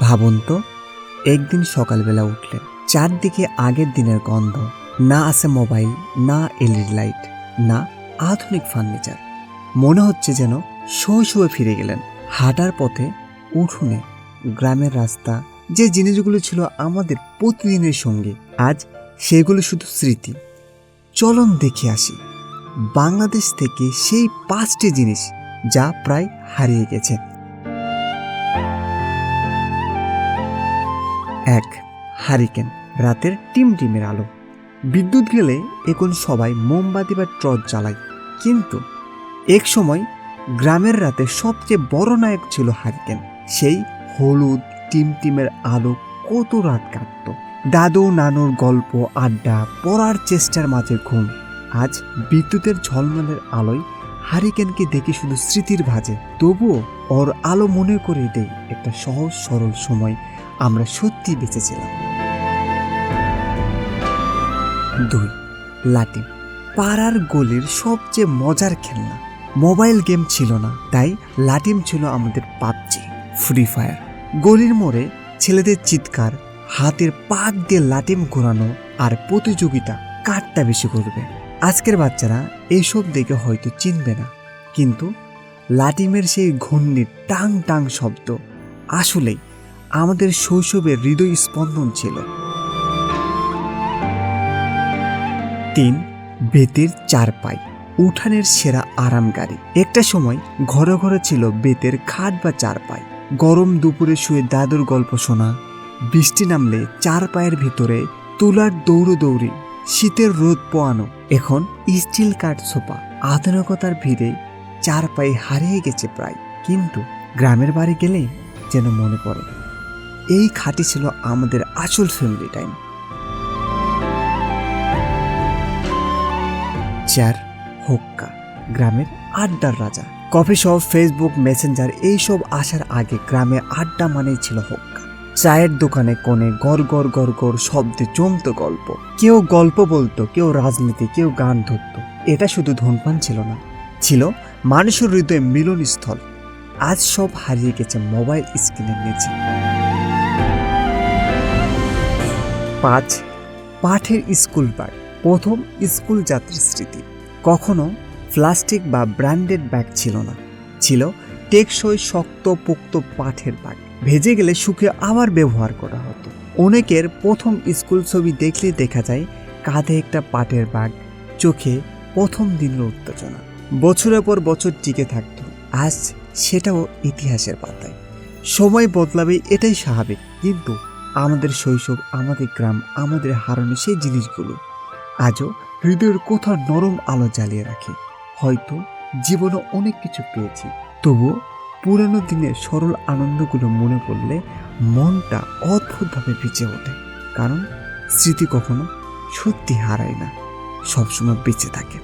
ভাবুন তো, একদিন সকালবেলা উঠলেন চারদিকে আগের দিনের গন্ধ, না আছে মোবাইল, না এলইডি লাইট, না আধুনিক ফার্নিচার। মনে হচ্ছে যেন শৈশবে ফিরে গেলেন। হাঁটার পথে উঠোনে গ্রামের রাস্তা, যে জিনিসগুলো ছিল আমাদের প্রতিদিনের সঙ্গে, আজ সেগুলো শুধু স্মৃতি। চলন দেখে আসি, বাংলাদেশ থেকে সেই পাঁচটি জিনিস যা প্রায় হারিয়ে গেছে। এক, হারিকেন, রাতের টিম টিমের আলো। বিদ্যুৎ গেলে এখন সবাই মোমবাতি বা টর্চ জ্বালায়। কিন্তু এক সময় গ্রামের রাতে সবচেয়ে বড় নায়ক ছিল হারিকেন। সেই হলুদ টিম টিমের আলো কত রাত কাটত। দাদু নানুর গল্প, আড্ডা, পড়ার চেষ্টার মাঝে ঘুম। আজ বিদ্যুতের ঝলমলের আলোয় হারিকেনকে দেখে শুধু স্মৃতির ভাজে। তবুও ওর আলো মনে করে দেয় একটা সহজ সরল সময়। আমরা সত্যি বেঁচেছিলাম। দুই লাটিম পাড়ার গলির সবচেয়ে মজার খেলনা। মোবাইল গেম ছিল না, তাই লাটিম ছিল আমাদের পাবজি, ফ্রি ফায়ার। গলির মোড়ে ছেলেদের চিৎকার, হাতের পাক দিয়ে লাটিম ঘোরানো আর প্রতিযোগিতা কারটা বেশি করবে। আজকের বাচ্চারা এইসব দেখে হয়তো চিনবে না, কিন্তু লাটিমের সেই ঘূর্ণির টাং টাং শব্দ আসলেই আমাদের শৈশবের হৃদয় স্পন্দন ছিল। তিন, বেতের চার চারপাই, উঠানের সেরা আরাম গাড়ি। একটা সময় ঘরে ঘরে ছিল বেতের খাট বা চার চারপাই। গরম দুপুরে শুয়ে দাদুর গল্প শোনা, বৃষ্টি নামলে চার পায়ের ভিতরে তুলার দৌড়ো দৌড়ি, শীতের রোদ পোয়ানো, এখন স্টিল কাঠ সোফা আধুনিকতার ভিড়ে চার পায়ে হারিয়ে গেছে প্রায়, কিন্তু গ্রামের বাড়ি গেলে যেন মনে পড়ে। এই খাটি ছিল আমাদের আসল ফ্যামিলি টাইম চার হোক্কা, গ্রামের আড্ডার রাজা। কফি শপ ফেসবুক মেসেঞ্জার এইসব আসার আগে গ্রামে আড্ডা মানেই ছিল হোক্কা। চায়ের দোকানে কোণে গড় গড় গড় গড় শব্দে জমতো গল্প। কেউ গল্প বলতো, কেউ রাজনীতি, কেউ গান ধরতো। এটা শুধু ধূমপান ছিল না। ছিল মানুষের হৃদয়ে মিলনস্থল। আজ সব হারিয়ে গেছে মোবাইল স্ক্রিনের নিচে। পাঁচ পাঠের স্কুল ব্যাগ প্রথম স্কুল যাত্রার স্মৃতি। কখনো প্লাস্টিক বা ব্র্যান্ডেড ব্যাগ ছিল না। ছিল টেকসই শক্ত পোক্ত পাঠের ব্যাগ। ভেজে গেলে শুকিয়ে আবার ব্যবহার করা হতো। অনেকের প্রথম স্কুল ছবি দেখলে দেখা যায় কাঁধে একটা পাটের ব্যাগ, চোখে প্রথম দিনের উত্তেজনা। বছরের পর বছর টিকে থাকতো। আজ সেটাও ইতিহাসের পাতায়। সময় বদলাবে এটাই স্বাভাবিক, কিন্তু আমাদের শৈশব, আমাদের গ্রাম, আমাদের হারানো সেই জিনিসগুলো আজও হৃদয়ের কোথাও নরম আলো জ্বালিয়ে রাখে। হয়তো জীবনে অনেক কিছু পেয়েছি, তবুও পুরানো দিনের সরল আনন্দগুলো মনে পড়লে মনটা অদ্ভুতভাবে ভিজে ওঠে, কারণ স্মৃতি কখনো সত্যি হারায় না, সবসময় বেঁচে থাকে।